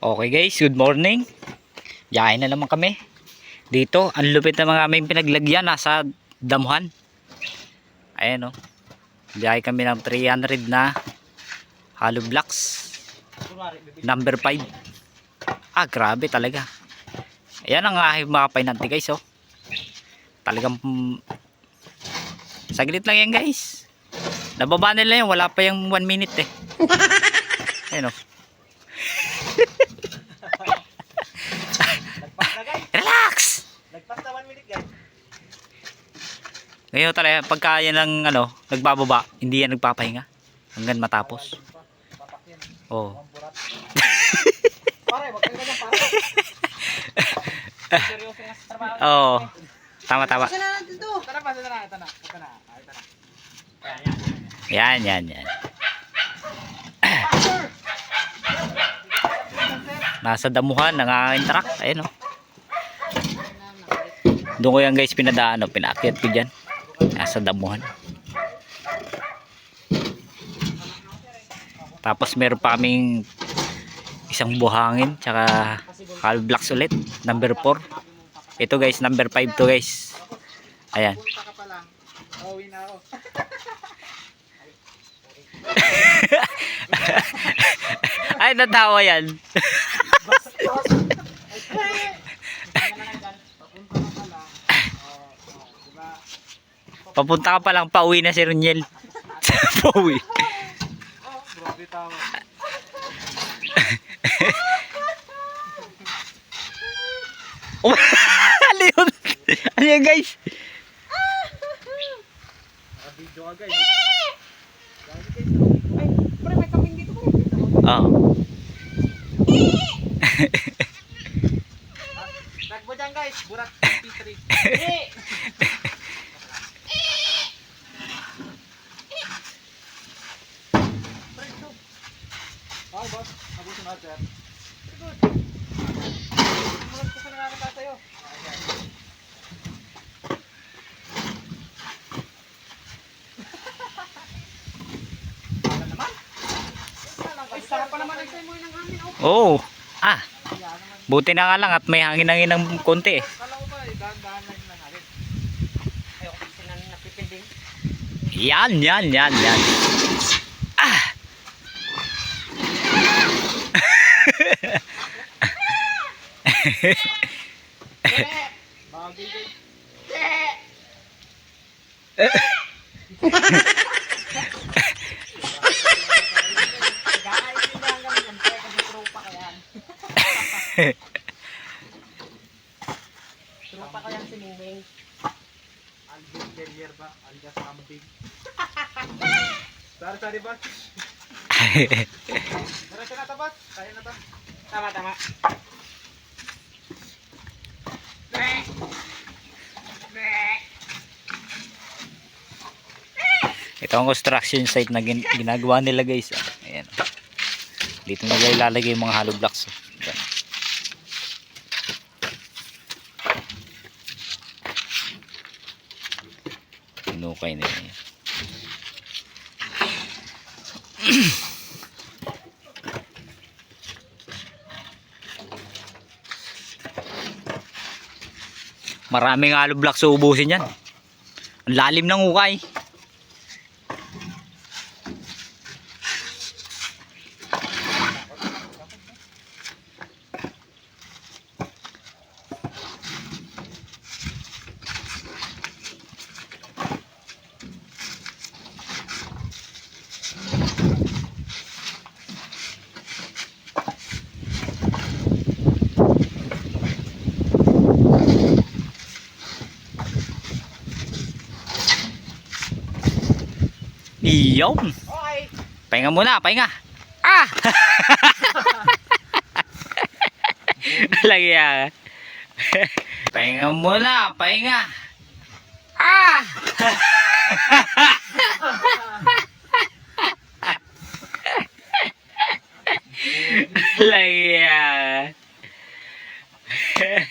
Okay guys, good morning. Yain na naman kami. Dito, ang lupit na mga aming pinaglagyan nasa damuhan. Ayan o. Biyahe kami ng 300 na hollow blocks. Number 5. Ah, grabe talaga. Ayan ang aking mga painanti guys oh. Talagang saglit lang yan guys. Nababa nila yan, wala pa yung 1 minute eh. Ayan oh. Relax! Nagpas na 1 minute guys. Ngayon talaga, pagka yan ang ano, nagbababa, hindi yan nagpapahinga. Hanggang matapos. Oh. Pare, wag kayo pare. Seryoso. Oo. Tama, tama. Na pa, na, ito na. Ito na. Ayan, yan. Yan, yan! Nasa damuhan, nangangain truck. Ayun oh. Doon ko yan guys pinadaan, oh. pinaakyat ko dyan. Nasa damuhan. Tapos meron pa kaming isang buhangin, tsaka half blocks ulit, number 4. Ito guys, number 5 to guys. Ayan. Ay, natawa yan. Papunta ka pa lang, pauwi na si Roniel. pauwi. Oh, grabe tawa. Ano yun? Ano yun guys? Naka-video ka guys. Ay, pre, may kambing dito ko. Oo. Nagbo dyan guys. Burat 23. Pre, ito. Okay boss, abusin natin. Good. Mulat ko sa nangangaga sa'yo. Wala naman. Ay, sarap pa naman ang sa'yo ng hangin. Oo. Oh, Ah, buti na nga lang at may hangin-hangin ng konti eh. Yan, yan, yan, yan. Ah! Bagay din. Guys, hindi lang kami yan. Kaya kasi tropa ko yan. Si Mingming. Alvin Terrier ba? Alias Kambing. Sorry, sorry ba? Diretso na boss. Kaya na to. Tama, tama. Ito ang construction site na gin- ginagawa nila guys. Ayan. Dito nila ilalagay yung mga hollow blocks. Ayan. Inukay nila yan. Maraming hollow blocks uubusin yan. Ang lalim ng ukay. Iyon. Okay. Pahinga muna, pahinga. Ah! Lagi ah. pahinga muna, pahinga. Ah! Lagi ah.